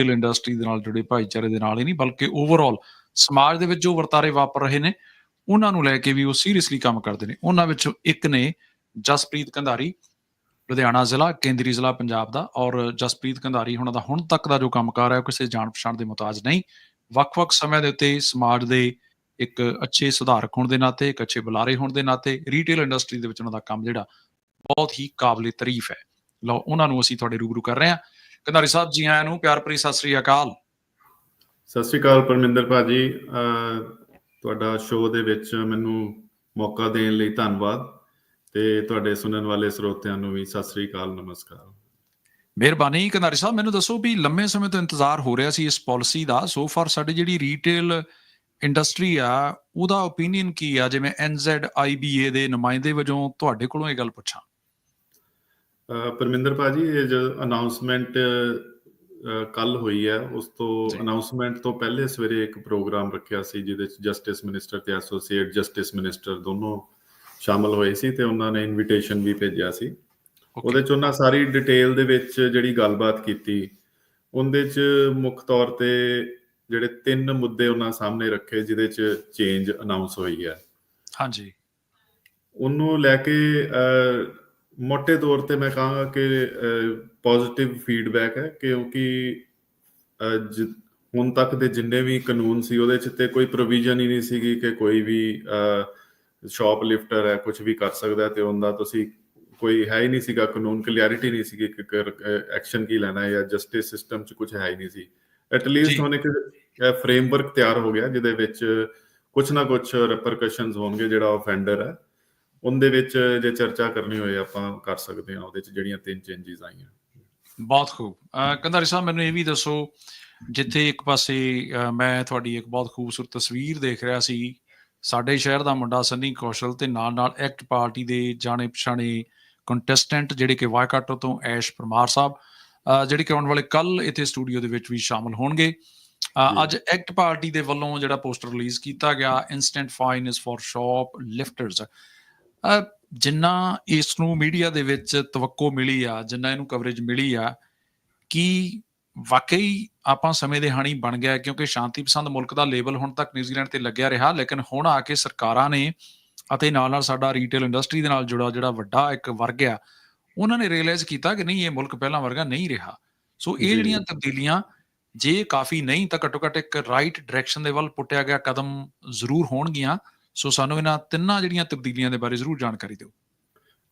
Retail industry ਦੇ ਨਾਲ ਜੁੜੇ ਭਾਈਚਾਰੇ ਦੇ ਨਾਲ ਹੀ ਨਹੀਂ, ਬਲਕਿ ਓਵਰਆਲ ਸਮਾਜ ਦੇ ਵਿੱਚ ਜੋ ਵਰਤਾਰੇ ਵਾਪਰ ਰਹੇ ਨੇ, ਉਹਨਾਂ ਨੂੰ ਲੈ ਕੇ ਵੀ ਉਹ ਸੀਰੀਅਸਲੀ ਕੰਮ ਕਰਦੇ ਨੇ। ਉਹਨਾਂ ਵਿੱਚੋਂ ਇੱਕ ਨੇ ਜਸਪ੍ਰੀਤ ਕੰਧਾਰੀ, ਲੁਧਿਆਣਾ ਜ਼ਿਲ੍ਹਾ, ਕੇਂਦਰੀ ਜ਼ਿਲ੍ਹਾ ਪੰਜਾਬ ਦਾ, ਔਰ ਜਸਪ੍ਰੀਤ ਕੰਧਾਰੀ ਉਹਨਾਂ ਦਾ ਹੁਣ ਤੱਕ ਦਾ ਜੋ ਕੰਮਕਾਰ ਹੈ, ਉਹ ਕਿਸੇ ਜਾਣ ਪਛਾਣ ਦੇ ਮੁਤਾਜ ਨਹੀਂ। ਵੱਖ-ਵੱਖ ਸਮੇਂ ਦੇ ਉੱਤੇ ਸਮਾਜ ਦੇ ਇੱਕ ਅੱਛੇ ਸੁਧਾਰਕ ਹੋਣ ਦੇ ਨਾਤੇ, ਇੱਕ ਅੱਛੇ ਬੁਲਾਰੇ ਹੋਣ ਦੇ ਨਾਤੇ ਰੀਟੇਲ ਇੰਡਸਟਰੀ ਦੇ ਵਿੱਚ ਉਹਨਾਂ ਦਾ ਕੰਮ ਜਿਹੜਾ ਬਹੁਤ ਹੀ ਕਾਬਲੇ ਤਾਰੀਫ ਹੈ। ਲਓ, ਉਹਨਾਂ ਨੂੰ ਅਸੀਂ ਤੁਹਾਡੇ ਰੂਬਰੂ ਕਰ ਰਹੇ ਹਾਂ। ਕੰਧਾਰੀ ਸਾਹਿਬ ਜੀ ਆਇਆਂ ਨੂੰ ਪਿਆਰ ਭਰੀ ਸਤਿ ਸ੍ਰੀ ਅਕਾਲ। ਸਤਿ ਸ਼੍ਰੀ ਅਕਾਲ ਪਰਮਿੰਦਰ ਭਾਜੀ। ਤੁਹਾਡਾ ਸ਼ੋਅ ਦੇ ਵਿੱਚ ਮੈਨੂੰ ਮੌਕਾ ਦੇਣ ਲਈ ਧੰਨਵਾਦ ਤੇ ਤੁਹਾਡੇ ਸੁਣਨ ਵਾਲੇ ਸਰੋਤਿਆਂ ਨੂੰ ਵੀ ਸਤਿ ਸ਼੍ਰੀ ਅਕਾਲ ਨਮਸਕਾਰ। ਮਿਹਰਬਾਨੀ ਕੰਧਾਰੀ ਸਾਹਿਬ ਮੈਨੂੰ ਦੱਸੋ ਵੀ ਲੰਮੇ ਸਮੇਂ ਤੋਂ ਇੰਤਜ਼ਾਰ ਹੋ ਰਿਹਾ ਸੀ ਇਸ ਪਾਲਿਸੀ ਦਾ। ਸੋ ਫਾਰ ਸਾਡੀ ਜਿਹੜੀ ਰੀਟੇਲ ਇੰਡਸਟਰੀ ਆ ਉਹਦਾ ਓਪੀਨੀਅਨ ਕੀ ਆ? ਜਿਵੇਂ NZIBA ਦੇ ਨੁਮਾਇੰਦੇ ਵਜੋਂ ਤੁਹਾਡੇ ਕੋਲੋਂ ਇਹ ਗੱਲ ਪੁੱਛਾਂ। ਪਰਮਿੰਦਰ ਭਾਜੀ ਇਹ ਜੋ ਅਨਾਉਂਸਮੈਂਟ ਕੱਲ ਹੋਈ ਹੈ ਉਸ ਤੋਂ। ਅਨਾਉਂਸਮੈਂਟ ਤੋਂ ਪਹਿਲੇ ਸਵੇਰੇ ਇੱਕ ਪ੍ਰੋਗਰਾਮ ਰੱਖਿਆ ਸੀ ਜਿਹਦੇ ਵਿੱਚ ਜਸਟਿਸ ਮਿਨਿਸਟਰ ਤੇ ਐਸੋਸੀਏਟ ਜਸਟਿਸ ਮਿਨਿਸਟਰ ਦੋਨੋਂ ਸ਼ਾਮਲ ਹੋਏ ਸੀ ਤੇ ਉਹਨਾਂ ਨੇ ਇਨਵੀਟੇਸ਼ਨ ਵੀ ਭੇਜਿਆ ਸੀ। ਉਹਦੇ ਚ ਉਹਨਾਂ ਸਾਰੀ ਡਿਟੇਲ ਦੇ ਵਿੱਚ ਜਿਹੜੀ ਗੱਲਬਾਤ ਕੀਤੀ ਉਹਦੇ ਚ ਮੁੱਖ ਤੌਰ ਤੇ ਜਿਹੜੇ ਤਿੰਨ ਮੁੱਦੇ ਉਹਨਾਂ ਸਾਹਮਣੇ ਰੱਖੇ ਜਿਹਦੇ ਚ ਚੇਂਜ ਅਨਾਉਂਸ ਹੋਈ ਹੈ। ਹਾਂਜੀ। ਉਹਨੂੰ ਲੈ ਕੇ ਮੋٹے ਤੌਰ ਤੇ ਮੈਂ ਕਹਾਂਗਾ ਕਿ ਪੋਜ਼ਿਟਿਵ ਫੀਡਬੈਕ ਹੈ ਕਿਉਂਕਿ ਹੁਣ ਤੱਕ ਦੇ ਜਿੰਨੇ ਵੀ ਕਾਨੂੰਨ ਸੀ ਉਹਦੇ ਚ ਤੇ ਕੋਈ ਪ੍ਰੋਵੀਜ਼ਨ ਹੀ ਨਹੀਂ ਸੀਗੀ ਕਿ ਕੋਈ ਵੀ ਸ਼ਾਪ ਲਿਫਟਰ ਹੈ ਕੁਝ ਵੀ ਕਰ ਸਕਦਾ ਤੇ ਉਹਦਾ ਤੁਸੀਂ ਕੋਈ ਹੈ ਹੀ ਨਹੀਂ ਸੀਗਾ ਕਾਨੂੰਨ ਕਲੀਅਰਿਟੀ ਨਹੀਂ ਸੀਗੀ ਕਿ ਐਕਸ਼ਨ ਕੀ ਲੈਣਾ ਹੈ ਜਾਂ ਜਸਟਿਸ ਸਿਸਟਮ ਚ ਕੁਝ ਹੈ ਹੀ ਨਹੀਂ ਸੀ ਐਟ। ਲੀਸਟ ਹੁਣ ਇੱਕ ਫਰੇਮਵਰਕ ਤਿਆਰ ਹੋ ਗਿਆ ਜਿਹਦੇ ਵਿੱਚ ਕੁਝ ਨਾ ਕੁਝ ਰਿਪਰਕਸ਼ਨਸ ਹੋਣਗੇ ਜਿਹੜਾ ਆਫੈਂਡਰ ਹੈ ਉਹਦੇ ਵਿੱਚ ਜੇ ਚਰਚਾ ਕਰਨੀ ਹੋਏ ਆਪਾਂ ਕਰ ਸਕਦੇ ਹਾਂ ਉਹਦੇ ਚ ਜਿਹੜੀਆਂ ਤਿੰਨ ਚੇਂਜਸ ਆਈਆਂ। ਬਹੁਤ ਖੂਬ। ਕੰਧਾਰੀ ਸਾਹਿਬ ਮੈਨੂੰ ਇਹ ਵੀ ਦੱਸੋ ਜਿੱਥੇ ਇੱਕ ਪਾਸੇ ਮੈਂ ਤੁਹਾਡੀ ਇੱਕ ਬਹੁਤ ਖੂਬਸੂਰਤ ਤਸਵੀਰ ਦੇਖ ਰਿਹਾ ਸੀ ਸਾਡੇ ਸ਼ਹਿਰ ਦਾ ਮੁੰਡਾ ਸੰਨੀ ਕੌਸ਼ਲ ਤੇ ਨਾਲ ਨਾਲ ਐਕਟ ਪਾਰਟੀ ਦੇ ਜਾਣੇ ਪਛਾਣੇ ਕੰਟੈਸਟੈਂਟ ਜਿਹੜੇ ਕਿ ਵਾਇਕਾਟੋ ਤੋਂ ਐਸ਼ ਪਰਮਾਰ ਸਾਹਿਬ ਜਿਹੜੇ ਕਿ ਆਉਣ ਵਾਲੇ ਕੱਲ ਇੱਥੇ ਸਟੂਡੀਓ ਦੇ ਵਿੱਚ ਵੀ ਸ਼ਾਮਲ ਹੋਣਗੇ। ਅੱਜ ਐਕਟ ਪਾਰਟੀ ਦੇ ਵੱਲੋਂ ਜਿਹੜਾ ਪੋਸਟਰ ਰਿਲੀਜ਼ ਕੀਤਾ ਗਿਆ instant fine is for shoplifters ਜਿੰਨਾ ਇਸ ਨੂੰ ਮੀਡੀਆ ਦੇ ਵਿੱਚ ਤਵੱਕੋ ਮਿਲੀ ਆ ਜਿੰਨਾ ਇਹਨੂੰ ਕਵਰੇਜ ਮਿਲੀ ਆ ਕੀ ਵਾਕਈ ਆਪਾਂ ਸਮੇਂ ਦੇ ਹਾਣੀ ਬਣ ਗਿਆ? ਕਿਉਂਕਿ ਸ਼ਾਂਤੀ ਪਸੰਦ ਮੁਲਕ ਦਾ ਲੇਬਲ ਹੁਣ ਤੱਕ ਨਿਊਜ਼ੀਲੈਂਡ ਤੇ ਲੱਗਿਆ ਰਿਹਾ ਲੇਕਿਨ ਹੁਣ ਆ ਕੇ ਸਰਕਾਰਾਂ ਨੇ ਅਤੇ ਨਾਲ ਨਾਲ ਸਾਡਾ ਰੀਟੇਲ ਇੰਡਸਟਰੀ ਦੇ ਨਾਲ ਜੁੜਾ ਜਿਹੜਾ ਵੱਡਾ ਇੱਕ ਵਰਗ ਆ ਉਹਨਾਂ ਨੇ ਰਿਅਲਾਈਜ਼ ਕੀਤਾ ਕਿ ਨਹੀਂ ਇਹ ਮੁਲਕ ਪਹਿਲਾਂ ਵਰਗਾ ਨਹੀਂ ਰਿਹਾ ਸੋ ਇਹ। ਜਿਹੜੀਆਂ ਤਬਦੀਲੀਆਂ ਜੇ ਕਾਫੀ ਨਹੀਂ ਤਾਂ ਘੱਟੋ ਘੱਟ ਇੱਕ ਰਾਈਟ ਡਾਇਰੈਕਸ਼ਨ ਦੇ ਵੱਲ ਪੁੱਟਿਆ ਗਿਆ ਕਦਮ ਜ਼ਰੂਰ ਹੋਣਗੀਆਂ ਸੋ ਸਾਨੂੰ ਇਹਨਾਂ ਤਿੰਨਾਂ ਜਿਹੜੀਆਂ ਤਬਦੀਲੀਆਂ ਦੇ ਬਾਰੇ ਜ਼ਰੂਰ ਜਾਣਕਾਰੀ ਦਿਓ।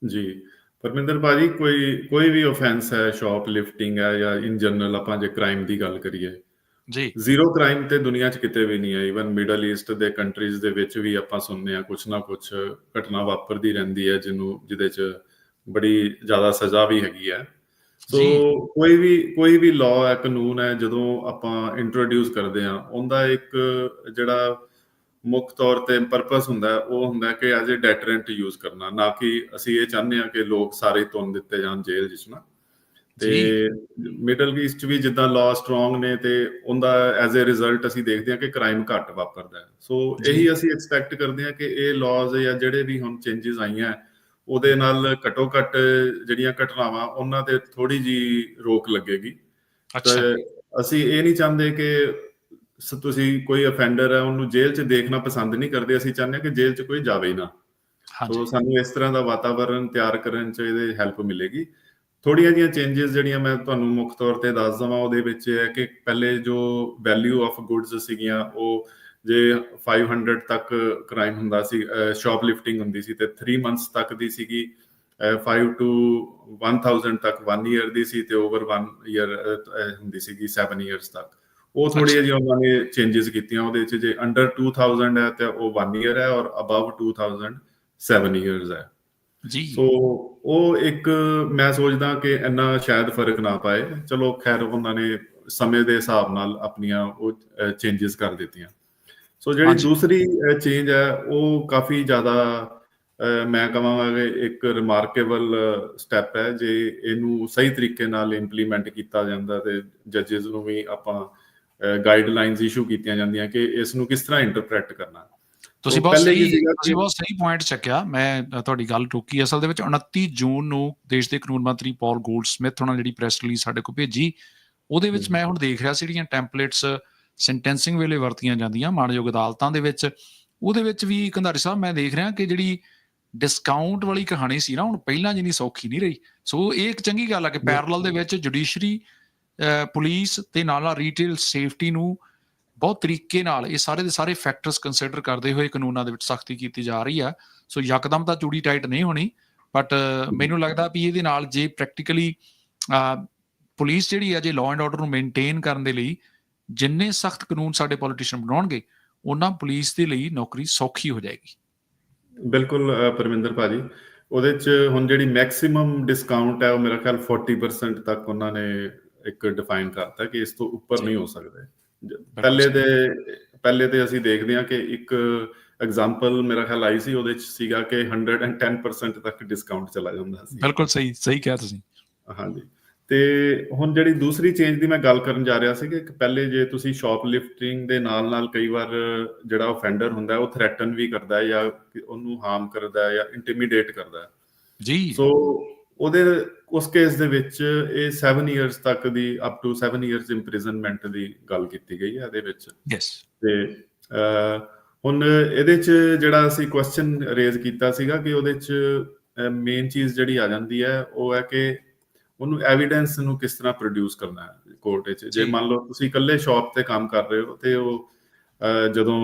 ਜੀ ਪਰਮਿੰਦਰ ਭਾਜੀ ਕੋਈ ਕੋਈ ਵੀ ਆਫੈਂਸ ਹੈ ਸ਼ਾਪ ਲਿਫਟਿੰਗ ਹੈ ਜਾਂ ਇਨ ਜਨਰਲ ਆਪਾਂ ਜੇ ਕ੍ਰਾਈਮ ਦੀ ਗੱਲ ਕਰੀਏ। ਜੀ। ਜ਼ੀਰੋ ਕ੍ਰਾਈਮ ਤੇ ਦੁਨੀਆ 'ਚ ਕਿਤੇ ਵੀ ਨਹੀਂ ਹੈ ਇਵਨ ਮਿਡਲ ਈਸਟ ਦੇ ਕੰਟਰੀਜ਼ ਦੇ ਵਿੱਚ ਵੀ ਆਪਾਂ ਸੁਣਨੇ ਆ ਕੁਛ ਨਾ ਕੁਛ ਘਟਨਾ ਵਾਪਰਦੀ ਰਹਿੰਦੀ ਹੈ ਜਿਹਨੂੰ ਜਿਹਦੇ 'ਚ ਬੜੀ ਜ਼ਿਆਦਾ ਸਜ਼ਾ ਵੀ ਹੈਗੀ ਹੈ। ਸੋ। ਕੋਈ ਵੀ ਕੋਈ ਵੀ ਲਾਅ ਹੈ ਕਾਨੂੰਨ ਹੈ ਜਦੋਂ ਆਪਾਂ ਇੰਟਰੋਡਿਊਸ ਕਰਦੇ ਆ ਉਹਦਾ ਇੱਕ ਜਿਹੜਾ ਮੁੱਖ ਤੌਰ ਤੇ ਪਰਪਸ ਹੁੰਦਾ ਉਹ ਹੁੰਦਾ ਕਿ ਐਜ਼ ਅ ਡੈਟਰੈਂਟ ਯੂਜ਼ ਕਰਨਾ ਨਾ ਕਿ ਅਸੀਂ ਇਹ ਚਾਹੁੰਦੇ ਆ ਕਿ ਲੋਕ ਸਾਰੇ ਤੁੰਨ ਦਿੱਤੇ ਜਾਣ ਜੇਲ੍ਹ ਜਿਸ ਨਾ। ਤੇ ਮਿਡਲ ਈਸਟ ਵੀ ਜਿੱਦਾਂ ਲਾਅ ਸਟਰੋਂਗ ਨੇ ਤੇ ਉਹਦਾ ਐਜ਼ ਅ ਰਿਜ਼ਲਟ ਅਸੀਂ ਦੇਖਦੇ ਹਾਂ ਕਿ ਕ੍ਰਾਈਮ ਘੱਟ ਵਾਪਰਦਾ ਹੈ। ਸੋ। ਇਹੀ ਅਸੀਂ ਐਕਸਪੈਕਟ ਕਰਦੇ ਹਾਂ ਕਿ ਇਹ ਲਾਜ਼ ਜਾਂ ਜਿਹੜੇ ਵੀ ਹੁਣ ਚੇਂਜਸ ਆਈਆਂ ਉਹਦੇ ਨਾਲ ਘਟੋ ਘੱਟ ਜਿਹੜੀਆਂ ਘਟਨਾਵਾਂ ਉਹਨਾਂ ਤੇ ਥੋੜੀ ਜੀ ਰੋਕ ਲੱਗੇਗੀ। ਅੱਛਾ। ਅਸੀਂ ਇਹ ਨਹੀਂ ਚਾਹੁੰਦੇ ਕਿ ਤੁਸੀਂ ਕੋਈ ਅਫੈਂਡਰ ਹੈ ਉਹਨੂੰ ਜੇਲ੍ਹ 'ਚ ਦੇਖਣਾ ਪਸੰਦ ਨਹੀਂ ਕਰਦੇ ਅਸੀਂ ਚਾਹੁੰਦੇ ਕਿ ਜੇਲ੍ਹ 'ਚ ਕੋਈ ਜਾਵੇ ਨਾ। ਸੋ ਸਾਨੂੰ ਇਸ ਤਰ੍ਹਾਂ ਦਾ ਵਾਤਾਵਰਣ ਤਿਆਰ ਕਰਨ 'ਚ ਇਹਦੇ ਹੈਲਪ ਮਿਲੇਗੀ। ਥੋੜੀਆਂ ਜੀਆਂ ਚੇਂਜਸ ਜਿਹੜੀਆਂ ਮੈਂ ਤੁਹਾਨੂੰ ਮੁੱਖ ਤੌਰ ਤੇ ਦੱਸ ਦਵਾਂ ਉਹਦੇ ਵਿੱਚ ਇਹ ਹੈ ਕਿ ਪਹਿਲੇ ਜੋ ਵੈਲਿਊ ਆਫ ਗੁੱਡਸ ਸੀਗੀਆਂ ਉਹ ਜੇ 500 ਤੱਕ ਕ੍ਰਾਈਮ ਹੁੰਦਾ ਸੀ ਸ਼ਾਪ ਲਿਫਟਿੰਗ ਹੁੰਦੀ ਸੀ ਤੇ 3 ਮੰਥਸ ਤੱਕ ਦੀ ਸੀਗੀ 5 ਟੂ 1000 ਤੱਕ 1 ਇਅਰ ਦੀ ਸੀ ਤੇ ਓਵਰ 1 ਇਅਰ ਹੁੰਦੀ ਸੀਗੀ 7 ਇਅਰਸ ਤੱਕ। ਉਹ ਥੋੜੀ ਜਿਹੀ ਉਹਨਾਂ ਨੇ ਚੇਂਜਸ ਕੀਤੀਆਂ ਉਹਦੇ ਵਿੱਚ ਜੇ ਅੰਡਰ 2000 ਹੈ ਤੇ ਉਹ 1 ਇਅਰ ਹੈ ਔਰ ਅਬਵ 2000 7 ਇਅਰਸ ਹੈ। ਜੀ। ਸੋ ਉਹ ਇੱਕ ਮੈਂ ਸੋਚਦਾ ਕਿ ਇੰਨਾ ਸ਼ਾਇਦ ਫ਼ਰਕ ਨਾ ਪਾਏ। ਚਲੋ ਖੈਰ ਉਹਨਾਂ ਨੇ ਸਮੇਂ ਦੇ ਹਿਸਾਬ ਨਾਲ ਆਪਣੀਆਂ ਉਹ ਚੇਂਜਸ ਕਰ ਦਿੱਤੀਆਂ। ਸੋ ਜਿਹੜੀ। ਦੂਸਰੀ ਚੇਂਜ ਹੈ ਉਹ ਕਾਫੀ ਜ਼ਿਆਦਾ ਮੈਂ ਕਹਾਂਗਾ ਕਿ ਇੱਕ ਰਿਮਾਰਕੇਬਲ ਸਟੈਪ ਹੈ। ਜੇ ਇਹਨੂੰ ਸਹੀ ਤਰੀਕੇ ਨਾਲ ਇੰਪਲੀਮੈਂਟ ਕੀਤਾ ਜਾਂਦਾ ਤੇ ਜੱਜਸ ਨੂੰ ਵੀ ਆਪਾਂ ਗਾਈਡਲਾਈਨਸ ਇਸ਼ੂ ਕੀਤੀਆਂ ਜਾਂਦੀਆਂ ਕਿ ਇਸ ਨੂੰ ਕਿਸ ਤਰ੍ਹਾਂ ਇੰਟਰਪ੍ਰੈਟ ਕਰਨਾ। ਤੁਸੀਂ ਬਹੁਤ ਸਹੀ ਤੁਸੀਂ ਬਹੁਤ ਸਹੀ ਪੁਆਇੰਟ ਚੱਕਿਆ। ਮੈਂ ਤੁਹਾਡੀ ਗੱਲ ਟੋਕੀ ਅਸਲ ਦੇ ਵਿੱਚ 29 ਜੂਨ ਨੂੰ ਦੇਸ਼ ਦੇ ਕਾਨੂੰਨ ਮੰਤਰੀ ਪੌਲ ਗੋਲਡਸਮਿਥ ਉਹਨਾਂ ਨੇ ਜਿਹੜੀ ਪ੍ਰੈਸ ਰਿਲੀਜ਼ ਸਾਡੇ ਕੋਲ ਭੇਜੀ ਉਹਦੇ ਵਿੱਚ। ਮੈਂ ਹੁਣ ਦੇਖ ਰਿਹਾ ਸੀ ਜਿਹੜੀਆਂ ਟੈਂਪਲੇਟਸ ਸੈਂਟੈਂਸਿੰਗ ਵੇਲੇ ਵਰਤੀਆਂ ਜਾਂਦੀਆਂ ਮਾਣਯੋਗ ਅਦਾਲਤਾਂ ਦੇ ਵਿੱਚ। ਉਹਦੇ ਵਿੱਚ ਵੀ ਕੰਧਾਰੀ ਸਾਹਿਬ ਮੈਂ ਦੇਖ ਰਿਹਾ ਕਿ ਜਿਹੜੀ ਡਿਸਕਾਊਂਟ ਵਾਲੀ ਕਹਾਣੀ ਸੀ ਨਾ ਹੁਣ ਪਹਿਲਾਂ ਜਿੰਨੀ ਸੌਖੀ ਨਹੀਂ ਰਹੀ। ਸੋ ਇਹ ਇੱਕ ਚੰਗੀ ਗੱਲ ਆ ਕਿ ਪੈਰਲਲ ਦੇ ਵਿੱਚ ਜੁਡੀਸ਼ਰੀ ਪੁਲਿਸ ਤੇ ਨਾਲ ਨਾਲ ਰੀਟੇਲ ਸੇਫਟੀ ਨੂੰ ਬਹੁਤ ਤਰੀਕੇ ਨਾਲ ਇਹ ਸਾਰੇ ਦੇ ਸਾਰੇ ਫੈਕਟਰਸ ਕੰਸੀਡਰ ਕਰਦੇ ਹੋਏ ਕਾਨੂੰਨਾਂ ਦੇ ਵਿੱਚ ਸਖਤੀ ਕੀਤੀ ਜਾ ਰਹੀ ਆ। ਸੋ ਯਕਦਮ ਤਾਂ ਚੂੜੀ ਟਾਈਟ ਨਹੀਂ ਹੋਣੀ ਬਟ ਮੈਨੂੰ ਲੱਗਦਾ ਵੀ ਇਹਦੇ ਨਾਲ ਜੇ ਪ੍ਰੈਕਟੀਕਲੀ ਪੁਲਿਸ ਜਿਹੜੀ ਆ ਜੇ ਲਾਅ ਐਂਡ ਆਰਡਰ ਨੂੰ ਮੇਨਟੇਨ ਕਰਨ ਦੇ ਲਈ ਜਿੰਨੇ ਸਖਤ ਕਾਨੂੰਨ ਸਾਡੇ ਪੋਲੀਟੀਸ਼ੀਅਨ ਬਣਾਉਣਗੇ ਉਹਨਾਂ ਪੁਲਿਸ ਦੇ ਲਈ ਨੌਕਰੀ ਸੌਖੀ ਹੋ ਜਾਏਗੀ। ਬਿਲਕੁਲ ਅ, ਪਰਮਿੰਦਰ ਭਾਜੀ ਉਹਦੇ ਚ ਹੁਣ ਜਿਹੜੀ ਮੈਕਸਿਮਮ ਡਿਸਕਾਊਂਟ ਹੈ ਉਹ ਮੇਰਾ ਖਿਆਲ 40% ਤੱਕ ਉਹਨਾਂ ਨੇ ਇੱਕ ਡਿਫਾਈਨ ਕਰਤਾ ਕਿ ਇਸ ਤੋਂ ਉੱਪਰ। ਨਹੀਂ ਹੋ ਸਕਦੇ। ਪਹਿਲੇ ਦੇ ਪਹਿਲੇ ਤੇ ਅਸੀਂ ਦੇਖਦੇ ਹਾਂ ਕਿ ਇੱਕ ਐਗਜ਼ਾਮਪਲ ਮੇਰਾ ਖਿਆਲ ਆਈ ਸੀ ਉਹਦੇ ਚ ਸੀਗਾ ਕਿ 110% ਤੱਕ ਡਿਸਕਾਊਂਟ ਚਲਾ ਜਾਂਦਾ ਸੀ। ਬਿਲਕੁਲ ਸਹੀ ਸਹੀ ਕਿਹਾ ਤੁਸੀਂ। ਹਾਂਜੀ। ਤੇ ਹੁਣ ਜਿਹੜੀ ਦੂਸਰੀ ਚੇਂਜ ਦੀ ਮੈਂ ਗੱਲ ਕਰਨ ਜਾ ਰਿਹਾ ਸੀ ਕਿ ਪਹਿਲੇ ਜੇ ਤੁਸੀਂ ਸ਼ਾਪ ਲਿਫਟਿੰਗ ਦੇ ਨਾਲ ਨਾਲ ਕਈ ਵਾਰ ਜਿਹੜਾ ਆਫੈਂਡਰ ਹੁੰਦਾ ਉਹ ਥ੍ਰੈਟਨ ਵੀ ਕਰਦਾ ਹੈ ਜਾਂ ਉਹਨੂੰ ਹਾਰਮ ਕਰਦਾ ਹੈ ਜਾਂ ਇੰਟੀਮੀਡੇਟ ਕਰਦਾ ਹੈ। ਜੀ। ਸੋ ਉਹਦੇ ਉਸ ਕੇਸ ਦੇ ਵਿੱਚ ਇਹ 7 ਇਅਰਸ ਤੱਕ ਦੀ ਅਪ ਟੂ 7 ਇਅਰਸ ਇੰਪ੍ਰਿਜ਼ਨਮੈਂਟ ਦੀ ਗੱਲ ਕੀਤੀ ਗਈ ਹੈ ਇਹਦੇ ਵਿੱਚ। ਯੈਸ ਤੇ ਹੁਣ ਇਹਦੇ ਚ ਜਿਹੜਾ ਅਸੀਂ ਕੁਐਸਚਨ ਰੇਜ਼ ਕੀਤਾ ਸੀਗਾ ਕਿ ਉਹਦੇ ਚ ਮੇਨ ਚੀਜ਼ ਜਿਹੜੀ ਆ ਜਾਂਦੀ ਹੈ ਉਹ ਹੈ ਕਿ ਉਹਨੂੰ ਐਵੀਡੈਂਸ ਨੂੰ ਕਿਸ ਤਰ੍ਹਾਂ ਪ੍ਰੋਡਿਊਸ ਕਰਨਾ ਹੈ ਕੋਰਟ ਵਿੱਚ। ਜੇ। ਮੰਨ ਲਓ ਤੁਸੀਂ ਇਕੱਲੇ ਸ਼ਾਪ ਤੇ ਕੰਮ ਕਰ ਰਹੇ ਹੋ ਤੇ ਉਹ ਜਦੋਂ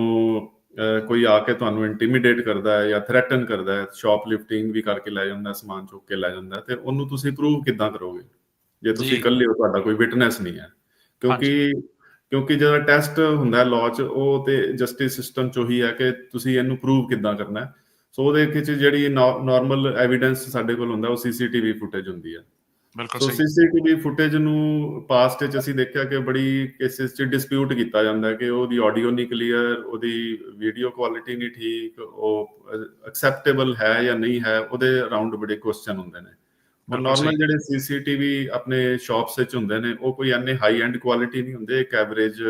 ਕੋਈ ਆ ਕੇ ਤੁਹਾਨੂੰ ਇੰਟੀਮੀਡੇਟ ਕਰਦਾ ਹੈ ਜਾਂ ਥ੍ਰੈਟਨ ਕਰਦਾ ਹੈ ਸ਼ਾਪ ਲਿਫਟਿੰਗ ਵੀ ਕਰਕੇ ਲੈ ਜਾਂਦਾ ਹੈ, ਸਮਾਨ ਚੁੱਕ ਕੇ ਲੈ ਜਾਂਦਾ ਹੈ, ਤੇ ਉਹਨੂੰ ਤੁਸੀਂ ਪ੍ਰੂਵ ਕਿੱਦਾਂ ਕਰੋਗੇ? ਜੇ ਤੁਸੀਂ। ਇਕੱਲੇ ਹੋ ਤੁਹਾਡਾ ਕੋਈ ਵਿਟਨੈਸ ਨਹੀਂ ਹੈ। ਕਿਉਂਕਿ ਕਿਉਂਕਿ ਜਿਹੜਾ ਟੈਸਟ ਹੁੰਦਾ ਹੈ ਲਾਅ 'ਚ ਉਹ ਤੇ ਜਸਟਿਸ ਸਿਸਟਮ 'ਚ ਉਹੀ ਹੈ ਕਿ ਤੁਸੀਂ ਇਹਨੂੰ ਪ੍ਰੂਵ ਕਿੱਦਾਂ ਕਰਨਾ ਹੈ। ਸੋ ਉਹਦੇ ਵਿੱਚ ਜਿਹੜੀ ਨਾਰਮਲ ਐਵੀਡੈਂਸ ਸਾਡੇ ਕੋਲ ਹੁੰਦਾ ਉਹ ਸੀਸੀਟੀਵੀ ਫੁਟੇਜ ਹੁੰਦੀ ਹੈ। ਬਿਲਕੁਲ ਸਹੀ ਸੀਸੀਟੀਵੀ ਫੁਟੇਜ ਨੂੰ ਪਾਸਟ ਵਿੱਚ ਅਸੀਂ ਦੇਖਿਆ ਕਿ ਬੜੀ ਕੇਸਿਸ 'ਚ ਡਿਸਪਿਊਟ ਕੀਤਾ ਜਾਂਦਾ ਹੈ ਕਿ ਉਹਦੀ ਆਡੀਓ ਨਹੀਂ ਕਲੀਅਰ ਉਹਦੀ ਵੀਡੀਓ ਕੁਆਲਿਟੀ ਨਹੀਂ ਠੀਕ ਉਹ ਐਕਸੈਪਟੇਬਲ ਹੈ ਜਾਂ ਨਹੀਂ ਹੈ ਉਹਦੇ ਅਰਾਊਂਡ ਬੜੇ ਕੁਐਸਚਨ ਹੁੰਦੇ ਨੇ ਬਿਲਕੁਲ ਨਾਰਮਲ। ਜਿਹੜੇ ਸੀਸੀਟੀਵੀ ਆਪਣੇ ਸ਼ਾਪਸ ਵਿੱਚ ਹੁੰਦੇ ਨੇ ਉਹ ਕੋਈ ਐਨੇ ਹਾਈ ਐਂਡ ਕੁਆਲਿਟੀ ਨਹੀਂ ਹੁੰਦੇ ਇੱਕ ਐਵਰੇਜ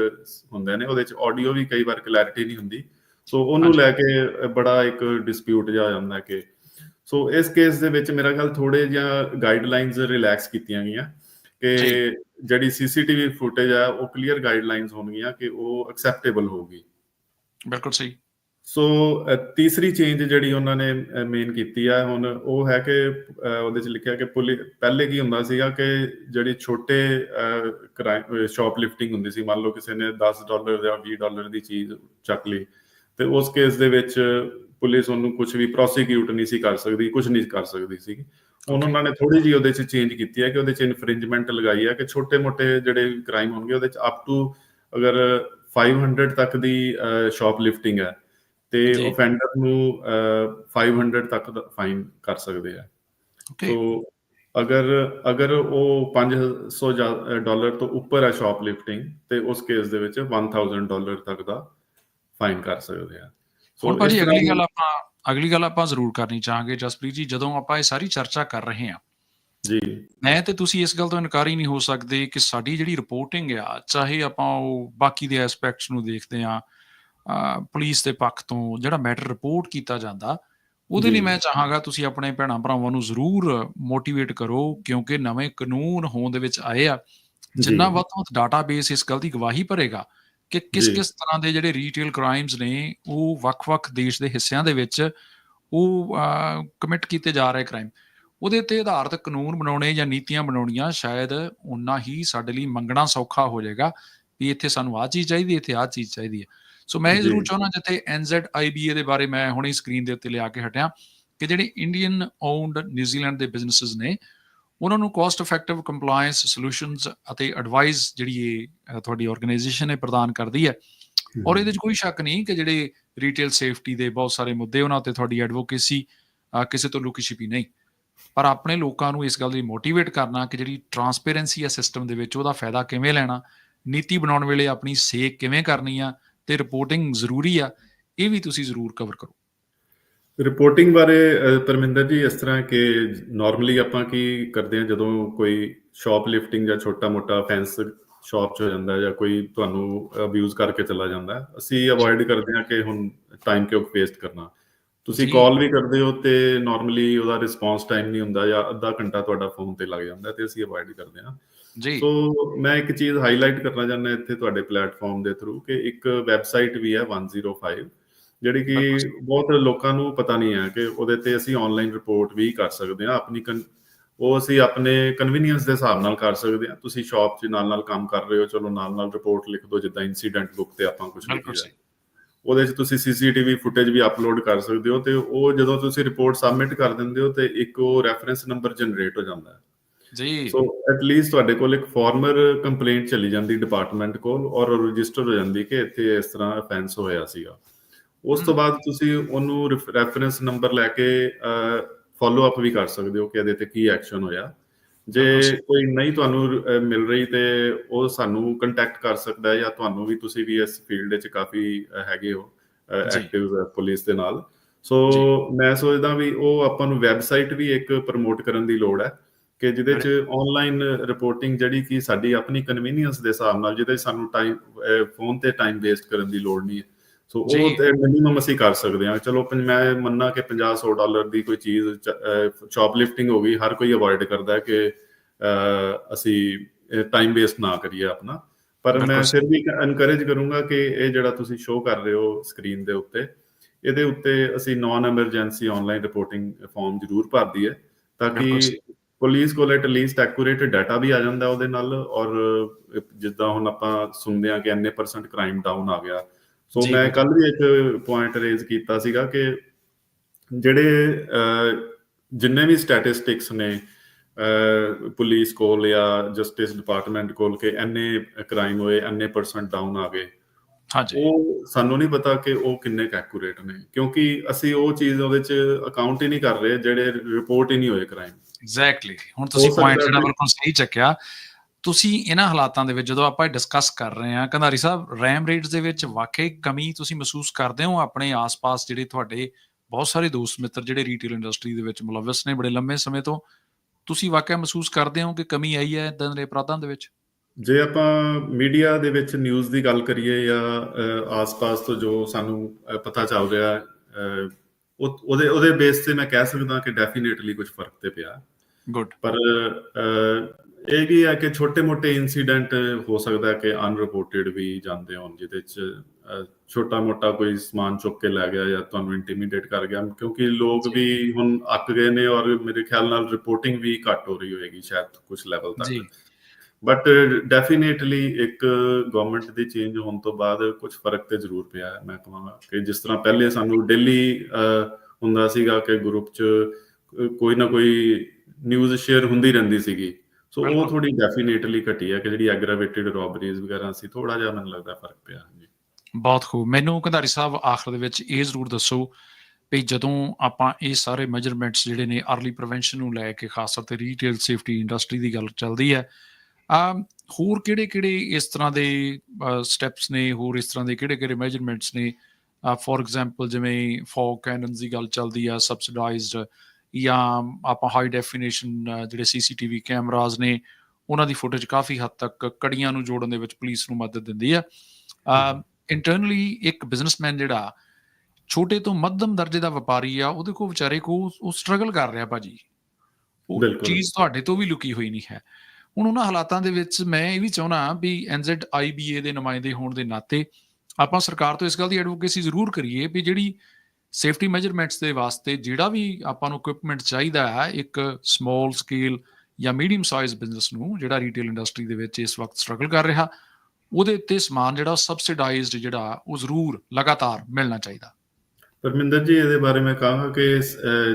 ਹੁੰਦੇ ਨੇ ਉਹਦੇ ਚ ਆਡੀਓ ਵੀ ਕਈ ਵਾਰ ਕਲੈਰਿਟੀ ਨਹੀਂ ਹੁੰਦੀ ਸੋ ਉਹਨੂੰ। ਲੈ ਕੇ ਬੜਾ ਇੱਕ ਡਿਸਪਿਊਟ ਜਿਹਾ ਆ ਜਾਂਦਾ ਕਿ ਸੋ ਇਸ ਕੇਸ ਦੇ ਵਿੱਚ ਮੇਰਾ ਖਿਆਲ ਥੋੜੇ ਜਿਹਾ ਗਾਈਡਲਾਈਨਸ ਰਿਲੈਕਸ ਕੀਤੀਆਂ ਗਈਆਂ ਕਿ। ਜਿਹੜੀ ਸੀਸੀਟੀਵੀ ਫੁਟੇਜ ਹੈ ਉਹ ਕਲੀਅਰ ਗਾਈਡਲਾਈਨਸ ਹੋਣਗੀਆਂ ਕਿ ਉਹ ਐਕਸੈਪਟੇਬਲ ਹੋਊਗੀ ਬਿਲਕੁਲ ਸਹੀ ਸੋ ਤੀਸਰੀ ਚੇਂਜ ਜਿਹੜੀ ਉਹਨਾਂ ਨੇ ਮੇਨ ਕੀਤੀ ਹੈ ਹੁਣ ਉਹ ਹੈ ਕਿ ਉਹਦੇ ਚ ਲਿਖਿਆ ਕਿ ਪਹਿਲੇ ਕੀ ਹੁੰਦਾ ਸੀਗਾ ਕਿ ਜਿਹੜੀ ਛੋਟੇ ਸ਼ਾਪ ਲਿਫਟਿੰਗ ਹੁੰਦੀ ਸੀ ਮੰਨ ਲਓ ਕਿਸੇ ਨੇ 10 ਡਾਲਰ ਜਾਂ 20 ਡਾਲਰ ਦੀ ਚੀਜ਼ ਚੱਕ ਲਈ ਤੇ ਉਸ ਕੇਸ ਦੇ ਵਿੱਚ ਪੁਲਿਸ ਉਹਨੂੰ ਕੁਝ ਵੀ ਪ੍ਰੋਸੀਕਿਊਟ ਨਹੀਂ ਸੀ ਕਰ ਸਕਦੀ ਕੁਝ ਨਹੀਂ ਕਰ ਸਕਦੀ ਸੀ. ਉਹਨਾਂ ਨੇ ਥੋੜੀ ਜਿਹੀ ਉਹਦੇ ਚ ਚੇਂਜ ਕੀਤੀ ਹੈ ਕਿ ਉਹਦੇ ਚ ਇਨਫ੍ਰਿੰਜਮੈਂਟ ਲਗਾਈ ਹੈ ਕਿ ਛੋਟੇ-ਮੋਟੇ ਜਿਹੜੇ ਕ੍ਰਾਈਮ ਹੋਣਗੇ ਉਹਦੇ ਚ ਅਪ ਟੂ ਅਗਰ 500 ਤੱਕ ਦੀ ਸ਼ਾਪ ਲਿਫਟਿੰਗ ਹੈ ਤੇ ਜੀ। ਆਫੈਂਡਰ ਨੂੰ ਅਹ, 500 ਤੱਕ ਦਾ ਫਾਈਨ ਕਰ ਸਕਦੇ ਆ ਓਕੇ ਸੋ ਅਗਰ ਅਗਰ ਉਹ 500 ਜਾ- ਡਾਲਰ ਤੋਂ ਉੱਪਰ ਹੈ ਸ਼ਾਪ ਲਿਫਟਿੰਗ ਤੇ ਉਸ ਕੇਸ ਦੇ ਵਿੱਚ 1000 ਡਾਲਰ ਤੱਕ ਦਾ ਫਾਈਨ ਕਰ ਸਕਦੇ ਆ ਹੁਣ ਭਾਜੀ ਅਗਲੀ ਗੱਲ ਆਪਾਂ ਅਗਲੀ ਗੱਲ ਆਪਾਂ ਜ਼ਰੂਰ ਕਰਨੀ ਚਾਹਾਂਗੇ ਜਸਪ੍ਰੀਤ ਜੀ ਜਦੋਂ ਆਪਾਂ ਇਹ ਸਾਰੀ ਚਰਚਾ ਕਰ ਰਹੇ ਹਾਂ ਜੀ ਮੈਂ ਤੇ ਤੁਸੀਂ ਇਸ ਗੱਲ ਤੋਂ ਇਨਕਾਰ ਹੀ ਨਹੀਂ ਹੋ ਸਕਦੇ ਕਿ ਸਾਡੀ ਜਿਹੜੀ ਰਿਪੋਰਟਿੰਗ ਆ ਚਾਹੇ ਆਪਾਂ ਉਹ ਬਾਕੀ ਦੇ ਐਸਪੈਕਟਸ ਨੂੰ ਦੇਖਦੇ ਆ ਪੁਲਿਸ ਦੇ ਪੱਖ ਤੋਂ ਜਿਹੜਾ ਮੈਟਰ ਰਿਪੋਰਟ ਕੀਤਾ ਜਾਂਦਾ ਉਹਦੇ ਲਈ। ਮੈਂ ਚਾਹਾਂਗਾ ਤੁਸੀਂ ਆਪਣੇ ਭੈਣਾਂ ਭਰਾਵਾਂ ਨੂੰ ਜ਼ਰੂਰ ਮੋਟੀਵੇਟ ਕਰੋ ਕਿਉਂਕਿ ਨਵੇਂ ਕਾਨੂੰਨ ਹੋਣ ਦੇ ਵਿੱਚ ਆਏ ਆ ਜਿੰਨਾ। ਵੱਧ ਤੋਂ ਵੱਧ ਡਾਟਾਬੇਸ ਇਸ ਗੱਲ ਦੀ ਗਵਾਹੀ ਭਰੇਗਾ ਕਿ ਕਿਸ। ਕਿਸ ਤਰ੍ਹਾਂ ਦੇ ਜਿਹੜੇ ਰੀਟੇਲ ਕ੍ਰਾਈਮਸ ਨੇ ਉਹ ਵੱਖ-ਵੱਖ ਦੇਸ਼ ਦੇ ਹਿੱਸਿਆਂ ਦੇ ਵਿੱਚ ਉਹ ਕਮਿਟ ਕੀਤੇ ਜਾ ਰਹੇ ਕ੍ਰਾਈਮ ਉਹਦੇ ਤੇ ਆਧਾਰਿਤ ਕਾਨੂੰਨ ਬਣਾਉਣੇ ਜਾਂ ਨੀਤੀਆਂ ਬਣਾਉਣੀਆਂ ਸ਼ਾਇਦ ਉਨਾ ਹੀ ਸਾਡੇ ਲਈ ਮੰਗਣਾ ਸੌਖਾ ਹੋ ਜਾਏਗਾ ਵੀ ਇੱਥੇ ਸਾਨੂੰ ਆਹ ਚੀਜ਼ ਚਾਹੀਦੀ ਹੈ ਇੱਥੇ ਆਹ ਚੀਜ਼ ਚਾਹੀਦੀ ਹੈ ਸੋ ਮੈਂ ਇਹ। ਜ਼ਰੂਰ ਚਾਹੁੰਦਾ ਜਿੱਥੇ NZIBA ਦੇ ਬਾਰੇ ਮੈਂ ਹੁਣੇ ਸਕਰੀਨ ਦੇ ਉੱਤੇ ਲਿਆ ਕੇ ਹਟਿਆ ਕਿ ਜਿਹੜੇ ਇੰਡੀਅਨ ਓਨਡ ਨਿਊਜ਼ੀਲੈਂਡ ਦੇ ਬਿਜ਼ਨੈਸਸ ਨੇ ਉਹਨਾਂ ਨੂੰ ਕਾਸਟ ਇਫੈਕਟਿਵ ਕੰਪਲਾਈਂਸ ਸੋਲੂਸ਼ਨਸ ਅਤੇ ਐਡਵਾਈਸ ਜਿਹੜੀ ਇਹ ਤੁਹਾਡੀ ਆਰਗੇਨਾਈਜੇਸ਼ਨ ਹੈ ਪ੍ਰਦਾਨ ਕਰਦੀ ਹੈ। ਔਰ ਇਹਦੇ 'ਚ ਕੋਈ ਸ਼ੱਕ ਨਹੀਂ ਕਿ ਜਿਹੜੇ ਰੀਟੇਲ ਸੇਫਟੀ ਦੇ ਬਹੁਤ ਸਾਰੇ ਮੁੱਦੇ ਉਹਨਾਂ ਤੇ ਤੁਹਾਡੀ ਐਡਵੋਕੇਸੀ ਕਿਸੇ ਤੋਂ ਲੁਕੀ ਛਿਪੀ ਨਹੀਂ। ਪਰ ਆਪਣੇ ਲੋਕਾਂ ਨੂੰ ਇਸ ਗੱਲ ਲਈ ਮੋਟੀਵੇਟ ਕਰਨਾ ਕਿ ਜਿਹੜੀ ਟਰਾਂਸਪੇਰੈਂਸੀ ਹੈ ਸਿਸਟਮ ਦੇ ਵਿੱਚ ਉਹਦਾ ਫਾਇਦਾ ਕਿਵੇਂ ਲੈਣਾ ਨੀਤੀ ਬਣਾਉਣ ਵੇਲੇ ਆਪਣੀ ਸੇਕ ਕਿਵੇਂ ਕਰਨੀ ਆ ਤੇ ਰਿਪੋਰਟਿੰਗ ਜ਼ਰੂਰੀ ਆ ਇਹ ਵੀ ਤੁਸੀਂ ਜ਼ਰੂਰ ਕਵਰ ਕਰੋ। ਰਿਪੋਰਟਿੰਗ ਬਾਰੇ ਪਰਮਿੰਦਰ ਜੀ ਇਸ ਤਰ੍ਹਾਂ ਕਿ ਨਾਰਮਲੀ ਆਪਾਂ ਕੀ ਕਰਦੇ ਹਾਂ ਜਦੋਂ ਕੋਈ ਸ਼ਾਪ ਲਿਫਟਿੰਗ ਜਾਂ ਛੋਟਾ-ਮੋਟਾ ਫੈਂਸ ਸ਼ਾਪ 'ਚ ਹੋ ਜਾਂਦਾ ਜਾਂ ਕੋਈ ਤੁਹਾਨੂੰ ਅਬਿਊਜ਼ ਕਰਕੇ ਚਲਾ ਜਾਂਦਾ ਅਸੀਂ ਅਵੋਇਡ ਕਰਦੇ ਹਾਂ ਕਿ ਹੁਣ ਟਾਈਮ ਕਿਉਂ ਵੇਸਟ ਕਰਨਾ। ਤੁਸੀਂ। ਕਾਲ ਵੀ ਕਰਦੇ ਹੋ ਤੇ ਨਾਰਮਲੀ ਉਹਦਾ ਰਿਸਪੌਂਸ ਟਾਈਮ ਨਹੀਂ ਹੁੰਦਾ ਜਾਂ ਅੱਧਾ ਘੰਟਾ ਤੁਹਾਡਾ ਫੋਨ ਤੇ ਲੱਗ ਜਾਂਦਾ ਤੇ ਅਸੀਂ ਅਵੋਇਡ ਕਰਦੇ ਹਾਂ। ਜੀ। ਸੋ ਮੈਂ ਇੱਕ ਚੀਜ਼ ਹਾਈਲਾਈਟ ਕਰਨਾ ਚਾਹੁੰਦਾ ਇੱਥੇ ਤੁਹਾਡੇ ਪਲੇਟਫਾਰਮ ਦੇ ਥਰੂ ਕਿ ਇੱਕ ਵੈਬਸਾਈਟ ਵੀ ਹੈ 105 ਜਿਹੜੀ ਕਿ। ਬਹੁਤ ਲੋਕਾਂ ਨੂੰ ਪਤਾ ਨਹੀਂ ਹੈ ਕਿ ਉਹਦੇ ਤੇ ਅਸੀਂ ਆਨਲਾਈਨ ਰਿਪੋਰਟ ਵੀ ਕਰ ਸਕਦੇ ਹਾਂ ਆਪਣੀ ਉਹ ਅਸੀਂ ਆਪਣੇ ਕਨਵੀਨੀਅੰਸ ਦੇ ਹਿਸਾਬ ਨਾਲ ਕਰ ਸਕਦੇ ਹਾਂ। ਤੁਸੀਂ ਸ਼ਾਪ 'ਚ ਨਾਲ ਨਾਲ ਕੰਮ ਕਰ ਰਹੇ ਹੋ ਚਲੋ ਨਾਲ ਨਾਲ ਰਿਪੋਰਟ ਲਿਖ ਦਿਓ ਜਿੱਦਾਂ ਇਨਸੀਡੈਂਟ ਬੁੱਕ ਤੇ ਆਪਾਂ ਕੁਝ ਲਿਖਿਆ ਉਹਦੇ 'ਚ ਤੁਸੀਂ ਸੀਸੀਟੀਵੀ ਫੁਟੇਜ ਵੀ ਅਪਲੋਡ ਕਰ ਸਕਦੇ ਹੋ ਤੇ ਉਹ ਜਦੋਂ ਤੁਸੀਂ ਰਿਪੋਰਟ ਸਬਮਿਟ ਕਰ ਦਿੰਦੇ ਹੋ ਤੇ ਇੱਕ ਉਹ ਰੈਫਰੈਂਸ ਨੰਬਰ ਜਨਰੇਟ ਹੋ ਜਾਂਦਾ ਹੈ। ਜੀ। ਸੋ ਐਟ ਲੀਸਟ ਤੁਹਾਡੇ ਕੋਲ ਇੱਕ ਫਾਰਮਰ ਕੰਪਲੇਂਟ ਚਲੀ ਜਾਂਦੀ ਡਿਪਾਰਟਮੈਂਟ ਕੋਲ ਔਰ ਰਜਿਸਟਰ ਹੋ ਜਾਂਦੀ ਕਿ ਇੱਥੇ ਇਸ ਤਰ੍ਹਾਂ ਅਫੈਂਸ ਹੋਇਆ ਸੀਗਾ। ਉਸ ਤੋਂ। ਬਾਅਦ ਤੁਸੀਂ ਉਹਨੂੰ ਰੈਫਰੈਂਸ ਨੰਬਰ ਲੈ ਕੇ ਫਾਲੋ ਅਪ ਵੀ ਕਰ ਸਕਦੇ ਹੋ ਕਿ ਇਹਦੇ ਤੇ ਕੀ ਐਕਸ਼ਨ ਹੋਇਆ ਜੇ। ਕੋਈ ਨਹੀਂ ਤੁਹਾਨੂੰ ਮਿਲ ਰਹੀ ਤੇ ਉਹ ਸਾਨੂੰ ਕੰਟੈਕਟ ਕਰ ਸਕਦਾ ਹੈ ਜਾਂ ਤੁਹਾਨੂੰ ਵੀ ਤੁਸੀਂ ਵੀ ਇਸ ਫੀਲਡ ਵਿੱਚ ਕਾਫੀ ਹੈਗੇ ਹੋ। ਐਕਟਿਵ ਪੁਲਿਸ ਦੇ ਨਾਲ ਸੋ ਮੈਂ ਸੋਚਦਾ ਵੀ ਉਹ ਆਪਾਂ ਨੂੰ ਵੈਬਸਾਈਟ ਵੀ ਇੱਕ ਪ੍ਰਮੋਟ ਕਰਨ ਦੀ ਲੋੜ ਹੈ ਕਿ ਜਿਹਦੇ ਚ ਆਨਲਾਈਨ ਰਿਪੋਰਟਿੰਗ ਜਿਹੜੀ ਕਿ ਸਾਡੀ ਆਪਣੀ ਕਨਵੀਨੀਅੰਸ ਦੇ ਹਿਸਾਬ ਨਾਲ ਜਿਹਦੇ ਸਾਨੂੰ ਟਾਈਮ ਫੋਨ ਤੇ ਟਾਈਮ ਵੇਸਟ ਕਰਨ ਦੀ ਲੋੜ ਨਹੀਂ ਹੈ ਸੋ। ਉਹ ਤੇ ਮਿਨੀਮਮ ਅਸੀਂ ਕਰ ਸਕਦੇ ਹਾਂ ਚਲੋ ਮੈਂ ਮੰਨਣਾ ਕਿ 50 100 ਡਾਲਰ ਦੀ ਕੋਈ ਚੀਜ਼ ਸ਼ਾਪਲਿਫਟਿੰਗ ਹੋ ਗਈ ਹਰ ਕੋਈ ਅਵੋਇਡ ਕਰਦਾ ਹੈ ਕਿ ਅਸੀਂ ਟਾਈਮ ਵੇਸਟ ਨਾ ਕਰੀਏ ਆਪਣਾ ਪਰ ਮੈਂ ਫਿਰ ਵੀ ਐਨਕਰੇਜ ਕਰੂੰਗਾ ਕਿ ਇਹ ਜਿਹੜਾ ਤੁਸੀਂ ਸ਼ੋਅ ਕਰ ਰਹੇ ਹੋ ਸਕਰੀਨ ਦੇ ਉੱਤੇ ਇਹਦੇ ਉੱਤੇ ਅਸੀਂ non emergency online reporting form ਜ਼ਰੂਰ ਭਰਦੀ ਹੈ ਤਾਂ ਕਿ। ਪੁਲਿਸ ਕੋਲ ਐਟ ਲੀਸਟ ਐਕੂਰੇਟ ਡਾਟਾ ਵੀ ਆ ਜਾਂਦਾ ਉਹਦੇ ਨਾਲ ਔਰ ਜਿੱਦਾਂ ਹੁਣ ਆਪਾਂ ਸੁਣਦੇ ਹਾਂ ਕਿ ਇੰਨੇ ਪਰਸੈਂਟ ਕ੍ਰਾਈਮ ਡਾਊਨ ਆ ਗਿਆ ਸੋ ਮੈਂ। ਕੱਲ ਵੀ ਇੱਕ ਪੁਆਇੰਟ ਰੇਜ਼ ਕੀਤਾ ਸੀਗਾ ਕਿ ਜਿਹੜੇ ਜਿੰਨੇ ਵੀ ਸਟੈਟਿਸਟਿਕਸ ਨੇ ਪੁਲਿਸ ਕੋਲ ਜਾਂ ਜਸਟਿਸ ਡਿਪਾਰਟਮੈਂਟ ਕੋਲ ਕਿ ਇੰਨੇ ਕ੍ਰਾਈਮ ਹੋਏ ਇੰਨੇ ਪਰਸੈਂਟ ਡਾਊਨ ਆ ਗਏ ਹਾਂਜੀ। ਉਹ ਸਾਨੂੰ ਨਹੀਂ ਪਤਾ ਕਿ ਉਹ ਕਿੰਨੇ ਐਕੂਰੇਟ ਨੇ ਕਿਉਂਕਿ ਅਸੀਂ ਉਹ ਚੀਜ਼ ਉਹਦੇ ਚ ਅਕਾਊਂਟ ਹੀ ਨਹੀਂ ਕਰ ਰਹੇ ਜਿਹੜੇ ਰਿਪੋਰਟ ਹੀ ਨਹੀਂ ਹੋਏ ਕ੍ਰਾਈਮ ਐਗਜ਼ੈਕਟਲੀ ਹੁਣ ਤੁਸੀਂ ਪੁਆਇੰਟ ਜਿਹੜਾ ਬਿਲਕੁਲ ਸਹੀ ਚੱਕਿਆ ਤੁਸੀਂ ਇਹਨਾਂ ਹਾਲਾਤਾਂ ਦੇ ਵਿੱਚ ਜਦੋਂ ਆਪਾਂ ਡਿਸਕਸ ਕਰ ਰਹੇ ਹਾਂ ਕੰਧਾਰੀ ਸਾਹਿਬ ਰੈਮ ਰੇਟਸ ਦੇ ਵਿੱਚ ਵਾਕਈ ਕਮੀ ਤੁਸੀਂ ਮਹਿਸੂਸ ਕਰਦੇ ਹੋ? ਆਪਣੇ ਆਸ-ਪਾਸ ਜਿਹੜੇ ਤੁਹਾਡੇ ਬਹੁਤ ਸਾਰੇ ਦੋਸਤ ਮਿੱਤਰ ਜਿਹੜੇ ਰੀਟੇਲ ਇੰਡਸਟਰੀ ਦੇ ਵਿੱਚ ਮੁਲਵਸ ਨੇ ਬੜੇ ਲੰਮੇ ਸਮੇਂ ਤੋਂ ਤੁਸੀਂ ਵਾਕਿਆ ਮਹਿਸੂਸ ਕਰਦੇ ਹੋ ਕਿ ਕਮੀ ਆਈ ਹੈ ਇਦਾਂ ਦੇ ਅਪਰਾਧਾਂ ਦੇ ਵਿੱਚ? ਜੇ ਆਪਾਂ ਮੀਡੀਆ ਦੇ ਵਿੱਚ ਨਿਊਜ਼ ਦੀ ਗੱਲ ਕਰੀਏ ਜਾਂ ਆਸ-ਪਾਸ ਤੋਂ ਜੋ ਸਾਨੂੰ ਪਤਾ ਚੱਲ ਰਿਹਾ ਉਹਦੇ ਉਹਦੇ ਬੇਸ ਤੇ ਮੈਂ ਕਹਿ ਸਕਦਾ ਕਿ ਡੈਫੀਨੇਟਲੀ ਕੁਝ ਫ਼ਰਕ ਤੇ ਪਿਆ। ਗੁੱਡ ਪਰ ਇਹ ਵੀ ਹੈ ਕਿ ਛੋਟੇ-ਮੋਟੇ ਇਨਸੀਡੈਂਟ ਹੋ ਸਕਦਾ ਹੈ ਕਿ ਅਨਰਿਪੋਰਟਡ ਵੀ ਜਾਂਦੇ ਹੋਣ ਜਿਹਦੇ ਚ ਛੋਟਾ-ਮੋਟਾ ਕੋਈ ਸਮਾਨ ਚੁੱਕ ਕੇ ਲੈ ਗਿਆ ਜਾਂ ਤੁਹਾਨੂੰ ਇੰਟੀਮੀਡੇਟ ਕਰ ਗਿਆ ਕਿਉਂਕਿ ਲੋਕ ਵੀ ਹੁਣ ਅੱਕ ਗਏ ਨੇ ਔਰ ਮੇਰੇ ਖਿਆਲ ਨਾਲ ਰਿਪੋਰਟਿੰਗ ਵੀ ਘੱਟ ਹੋ ਰਹੀ ਹੋਏਗੀ ਸ਼ਾਇਦ ਕੁਝ ਲੈਵਲ ਜੀ। ਤੱਕ ਬਟ ਡੈਫੀਨੇਟਲੀ ਇੱਕ ਗਵਰਨਮੈਂਟ ਦੀ ਚੇਂਜ ਹੋਣ ਤੋਂ ਬਾਅਦ ਕੁਝ ਫ਼ਰਕ ਤੇ ਜ਼ਰੂਰ ਪਿਆ ਹੈ। ਮੈਂ ਕਹਾਂਗਾ ਕਿ ਜਿਸ ਤਰ੍ਹਾਂ ਪਹਿਲੇ ਸਾਨੂੰ ਡੇਲੀ ਹੁੰਦਾ ਸੀਗਾ ਕਿ ਗਰੁੱਪ 'ਚ ਕੋਈ ਨਾ ਕੋਈ ਨਿਊਜ਼ ਸ਼ੇਅਰ ਹੁੰਦੀ ਰਹਿੰਦੀ ਸੀਗੀ। ਸੋ ਉਹ। ਥੋੜੀ ਡੈਫੀਨੇਟਲੀ ਘਟੀ ਹੈ ਕਿ ਜਿਹੜੀ ਐਗਰਾਵੇਟਿਡ ਰੋਬਰੀਜ਼ ਵਗੈਰਾ ਸੀ ਥੋੜਾ ਜਿਹਾ ਮੈਨੂੰ ਲੱਗਦਾ ਫ਼ਰਕ ਪਿਆ ਜੀ ਬਹੁਤ ਖੂਬ। ਮੈਨੂੰ ਕੰਧਾਰੀ ਸਾਹਿਬ ਆਖਰ ਦੇ ਵਿੱਚ ਇਹ ਜ਼ਰੂਰ ਦੱਸੋ ਵੀ ਜਦੋਂ ਆਪਾਂ ਇਹ ਸਾਰੇ ਮੈਜਰਮੈਂਟਸ ਜਿਹੜੇ ਨੇ अर्ਲੀ ਪ੍ਰੀਵੈਂਸ਼ਨ ਨੂੰ ਲੈ ਕੇ ਖਾਸ ਤੇ ਰੀਟੇਲ ਸੇਫਟੀ ਇੰਡਸਟਰੀ ਦੀ ਗੱਲ ਚੱਲਦੀ ਹੈ ਆ ਹੋਰ ਕਿਹੜੇ-ਕਿਹੜੇ ਇਸ ਤਰ੍ਹਾਂ ਦੇ ਸਟੈਪਸ ਨੇ ਹੋਰ ਇਸ ਤਰ੍ਹਾਂ ਦੇ ਕਿਹੜੇ-ਕਿਹੜੇ ਮੈਜਰਮੈਂਟਸ ਨੇ? ਫੋਰ ਐਗਜ਼ਾਮਪਲ ਜਿਵੇਂ ਫੌਗ ਕੈਨਨਸ ਦੀ ਗੱਲ ਚੱਲਦੀ ਆ ਸਬਸਿਡਾਈਜ਼ਡ ਜਾਂ ਆਪਾਂ ਹਾਈ ਡੈਫੀਨੇਸ਼ਨ ਜਿਹੜੇ ਸੀਸੀਟੀਵੀ ਕੈਮਰਾਜ਼ ਨੇ ਉਹਨਾਂ ਦੀ ਫੁਟੇਜ ਕਾਫੀ ਹੱਦ ਤੱਕ ਕੜੀਆਂ ਨੂੰ ਜੋੜਨ ਦੇ ਵਿੱਚ ਪੁਲਿਸ ਨੂੰ ਮਦਦ ਦਿੰਦੀ ਆ। ਇੰਟਰਨਲੀ ਇੱਕ ਬਿਜ਼ਨਸਮੈਨ ਜਿਹੜਾ ਛੋਟੇ ਤੋਂ ਮੱਧਮ ਦਰਜੇ ਦਾ ਵਪਾਰੀ ਆ ਉਹਦੇ ਕੋ ਵਿਚਾਰੇ ਕੋ ਉਹ ਸਟਰਗਲ ਕਰ ਰਿਹਾ ਭਾਜੀ। ਉਹ। ਚੀਜ਼ ਤੁਹਾਡੇ ਤੋਂ ਵੀ ਲੁਕੀ ਹੋਈ ਨਹੀਂ ਹੈ। ਹੁਣ ਉਹਨਾਂ ਹਾਲਾਤਾਂ ਦੇ ਵਿੱਚ ਮੈਂ ਇਹ ਵੀ ਚਾਹੁੰਦਾ ਵੀ NZIBA ਦੇ ਨੁਮਾਇੰਦੇ ਹੋਣ ਦੇ ਨਾਤੇ ਆਪਾਂ ਸਰਕਾਰ ਤੋਂ ਇਸ ਗੱਲ ਦੀ ਐਡਵੋਕੇਸੀ ਜ਼ਰੂਰ ਕਰੀਏ ਵੀ ਜਿਹੜੀ ਸੇਫਟੀ ਮੈਜਰਮੈਂਟਸ ਦੇ ਵਾਸਤੇ ਜਿਹੜਾ ਵੀ ਆਪਾਂ ਨੂੰ ਇਕਵਿਪਮੈਂਟ ਚਾਹੀਦਾ ਹੈ ਇੱਕ ਸਮਾਲ ਸਕੇਲ ਜਾਂ ਮੀਡੀਅਮ ਸਾਈਜ਼ ਬਿਜ਼ਨਸ ਨੂੰ ਜਿਹੜਾ ਰੀਟੇਲ ਇੰਡਸਟਰੀ ਦੇ ਵਿੱਚ ਇਸ ਵਕਤ ਸਟਰਗਲ ਕਰ ਰਿਹਾ ਉਹਦੇ ਉੱਤੇ ਸਮਾਨ ਜਿਹੜਾ ਸਬਸਿਡਾਈਜ਼ਡ ਜਿਹੜਾ ਉਹ ਜ਼ਰੂਰ ਲਗਾਤਾਰ ਮਿਲਣਾ ਚਾਹੀਦਾ। ਪਰਮਿੰਦਰ ਜੀ ਇਹਦੇ ਬਾਰੇ ਮੈਂ ਕਹਾਂਗਾ ਕਿ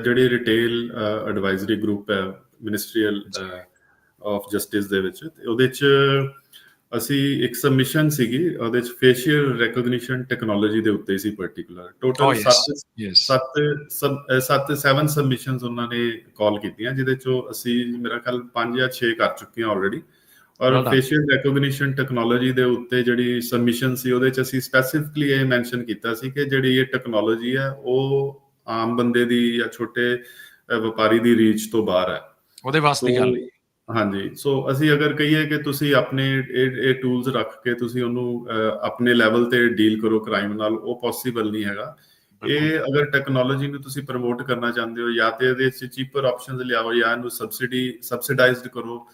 ਜਿਹੜੀ ਰਿਟੇਲ ਐਡਵਾਈਜ਼ਰੀ ਗਰੁੱਪ ਹੈ ਮਿਨਿਸਟਰੀਅਲ ਆਫ ਜਸਟਿਸ ਦੇ ਵਿੱਚ ਉਹਦੇ ਚ ਅਸੀਂ ਇੱਕ ਸਬਮਿਸ਼ਨ ਸੀਗੀ ਉਹਦੇ ਚ ਫੇਸ਼ੀਅਲ ਰੈਕੋਗਨੀਸ਼ਨ ਟੈਕਨੋਲੋਜੀ ਦੇ ਉੱਤੇ ਸੀ ਪਾਰਟਿਕੂਲਰ ਟੋਟਲ yes. 7 ਯੈਸ ਸੱਤ ਸਬ ਅਹ ਸੱਤ 7 ਸਬਮਿਸ਼ਨਸ ਉਹਨਾਂ ਨੇ ਕਾਲ ਕੀਤੀਆਂ ਜਿਹਦੇ ਚੋਂ ਅਸੀਂ ਮੇਰਾ ਖਿਆਲ 5 ਜਾਂ 6 ਕਰ ਚੁੱਕੇ ਹਾਂ ਆਲਰੇਡੀ ਔਰ. ਫੇਸ਼ੀਅਲ ਰੈਕੋਗਨੀਸ਼ਨ ਟੈਕਨੋਲੋਜੀ ਦੇ ਉੱਤੇ ਜਿਹੜੀ ਸਬਮਿਸ਼ਨ ਸੀ ਉਹਦੇ ਚ ਅਸੀਂ ਸਪੈਸੀਫਿਕਲੀ ਇਹ ਮੈਂਸ਼ਨ ਕੀਤਾ ਸੀ ਕਿ ਜਿਹੜੀ ਇਹ ਟੈਕਨੋਲੋਜੀ ਹੈ ਉਹ ਆਮ ਬੰਦੇ ਦੀ ਜਾਂ ਛੋਟੇ ਵਪਾਰੀ ਦੀ ਰੀਚ ਤੋਂ ਬਾਹਰ ਹੈ। ਉਹਦੇ ਵਾਸਤੇ ਗੱਲ। ਸੋ ਹਾਂਜੀ। ਸੋ ਅਸੀਂ ਅਗਰ ਕਹੀਏ ਕਿ ਤੁਸੀਂ ਆਪਣੇ ਇਹ ਇਹ ਟੂਲਸ ਰੱਖ ਕੇ ਤੁਸੀਂ ਉਹਨੂੰ ਆਪਣੇ ਲੈਵਲ ਤੇ ਡੀਲ ਕਰੋ ਕ੍ਰਾਈਮ ਨਾਲ ਉਹ ਪੋਸੀਬਲ ਨਹੀਂ ਹੈਗਾ। ਇਹ ਅਗਰ ਟੈਕਨੋਲੋਜੀ ਨੂੰ ਤੁਸੀਂ ਪ੍ਰਮੋਟ ਕਰਨਾ ਚਾਹੁੰਦੇ ਹੋ ਜਾਂ ਤੇ ਇਹਦੇ ਵਿੱਚ ਚੀਪਰ ਆਪਸ਼ਨਸ ਲਿਆਓ ਜਾਂ ਇਹਨੂੰ ਸਬਸਿਡੀ ਸਬਸਿਡਾਈਜ਼ਡ ਕਰੋ